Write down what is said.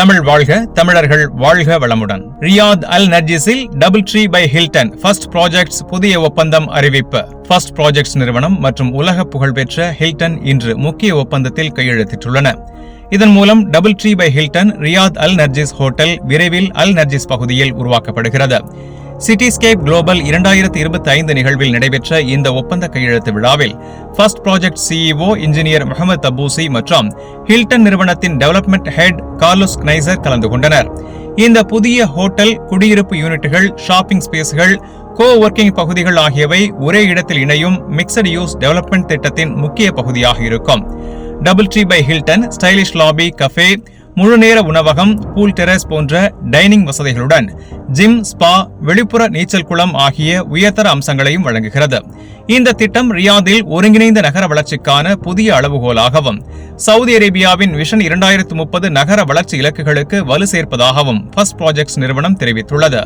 தமிழ் வாழ்க தமிழர்கள் வாழ்க வளமுடன். Riyadh Al நர்ஜிஸில் Double Tree by Hilton First Projects புதிய ஒப்பந்தம் அறிவிப்பு. ஃபர்ஸ்ட் ப்ராஜெக்ட்ஸ் நிறுவனம் மற்றும் உலக புகழ்பெற்ற ஹில்டன் இன்று முக்கிய ஒப்பந்தத்தில் கையெழுத்திட்டுள்ளன. இதன் மூலம் Double Tree by Hilton Riyadh Al Narjis hotel விரைவில் அல் நர்ஜிஸ் பகுதியில் உருவாக்கப்படுகிறது. சிட்டிஸ்கேப் குளோபல் இரண்டாயிரத்தி இருபத்தி ஐந்து நிகழ்வில் நடைபெற்ற இந்த ஒப்பந்த கையெழுத்து விழாவில் First Project CEO engineer Mohammed Tabouzi மற்றும் ஹில்டன் நிறுவனத்தின் டெவலப்மெண்ட் ஹெட் கார்லோஸ் நைசர் கலந்து கொண்டனர். இந்த புதிய ஹோட்டல் குடியிருப்பு யூனிட்டுகள் ஷாப்பிங் ஸ்பேஸ்கள் கோ ஒர்க்கிங் பகுதிகள் ஆகியவை ஒரே இடத்தில் இணையும் மிக்சட் யூஸ் டெவலப்மெண்ட் திட்டத்தின் முக்கிய பகுதியாக இருக்கும். Double Tree by Hilton stylish lobby cafe முழுநேர உணவகம் பூல் டெரஸ் போன்ற டைனிங் வசதிகளுடன் ஜிம் ஸ்பா வெளிப்புற நீச்சல் குளம் ஆகிய உயர்தர அம்சங்களையும் வழங்குகிறது. இந்த திட்டம் ரியாதில் ஒருங்கிணைந்த நகர வளர்ச்சிக்கான புதிய அளவுகோலாகவும் சவுதி அரேபியாவின் விஷன் இரண்டாயிரத்து முப்பது நகர வளர்ச்சி இலக்குகளுக்கு வலு சேர்ப்பதாகவும் ஃபர்ஸ்ட் ப்ராஜெக்ட்ஸ் நிறுவனம் தெரிவித்துள்ளது.